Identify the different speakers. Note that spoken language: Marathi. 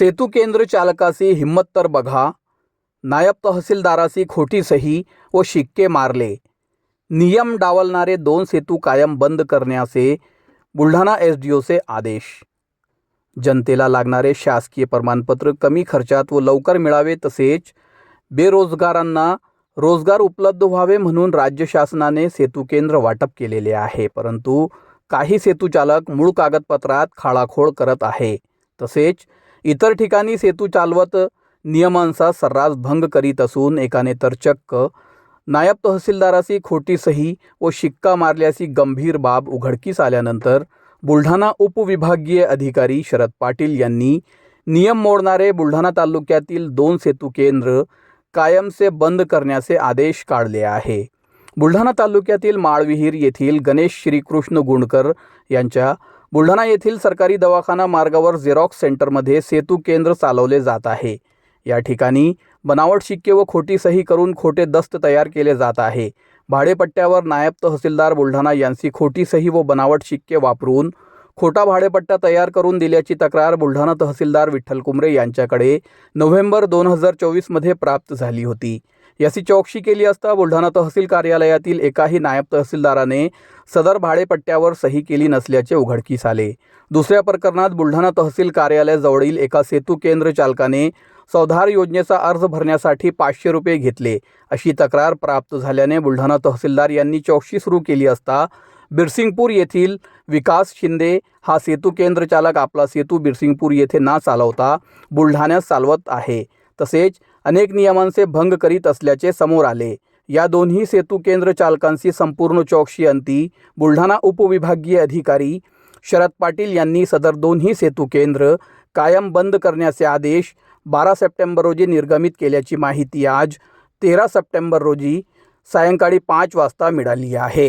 Speaker 1: सेतू केंद्र चालकाची हिंमत तर बघा. नायब तहसीलदाराची खोटी सही व शिक्के मारले. नियम डावलणारे दोन सेतू कायम बंद करण्याचे बुलढाणा एस डी ओचे आदेश. जनतेला लागणारे शासकीय प्रमाणपत्र कमी खर्चात व लवकर मिळावे तसेच बेरोजगारांना रोज़गार उपलब्ध व्हावे म्हणून राज्य शासनाने सेतू केंद्र वाटप केलेले आहे. परंतु काही सेतू चालक मूळ कागदपत्रात खाळाखोळ करत आहे. तसेच इतर ठिकाणी सेतू चालवत नियमांचा सर्रास भंग करीत असून एकाने तर चक्क नायब तहसीलदाराची खोटी सही व शिक्का मारल्याची गंभीर बाब उघडकीस आल्यानंतर बुलढाणा उपविभागीय अधिकारी शरद पाटील यांनी नियम मोडणारे बुलढाणा तालुक्यातील दोन सेतू केंद्र कायमचे बंद करण्याचे आदेश काढले आहे. बुलढाणा तालुक्यातील माळविहीर येथील गणेश श्रीकृष्ण गुंडकर यांच्या बुलढाणा येथील सरकारी दवाखाना मार्गावर झेरॉक्स सेंटरमध्ये सेतू केंद्र चालवले जात आहे. या ठिकाणी बनावट शिक्के व खोटी सही करून खोटे दस्त तयार केले जात आहे. भाडेपट्ट्यावर नायब तहसीलदार बुलढाणा यांची खोटी सही व बनावट शिक्के वापरून खोटा भाडेपट्टा तयार करून दिल्याची तक्रार बुलढाणा तहसीलदार विठ्ठल कुमरे यांच्याकडे नोव्हेंबर दोन हजार चोवीसमध्ये प्राप्त झाली होती. याची चौकशी केली असता बुलढाणा तहसील कार्यालयातील एकाही नायब तहसीलदाराने सदर भाडेपट्ट्यावर सही केली नसल्याचे उघडकीस आले. दुसऱ्या प्रकरणात बुलढाणा तहसील कार्यालयाजवळील एका सेतू केंद्र चालकाने सौधार योजनेचा अर्ज भरण्यासाठी पाचशे रुपये घेतले. अशी तक्रार प्राप्त झाल्याने बुलढाणा तहसीलदार यांनी चौकशी सुरू केली असता बिरसिंगपूर येथील विकास शिंदे हा सेतू केंद्र चालक आपला सेतू बिरसिंगपूर येथे ना चालवता बुलढाण्यात चालवत आहे. तसेच अनेक नियमांचे भंग करीत असल्याचे समोर आले. या दोन्ही सेतू केंद्र चालकांची संपूर्ण चौकशी अंती बुलढाणा उपविभागीय अधिकारी शरद पाटील यांनी सदर दोन्ही सेतू केंद्र कायम बंद करण्याचे आदेश बारा सप्टेंबर रोजी निर्गमित केल्याची माहिती आज तेरा सप्टेंबर रोजी सायंकाळी पाच वाजता मिळाली आहे.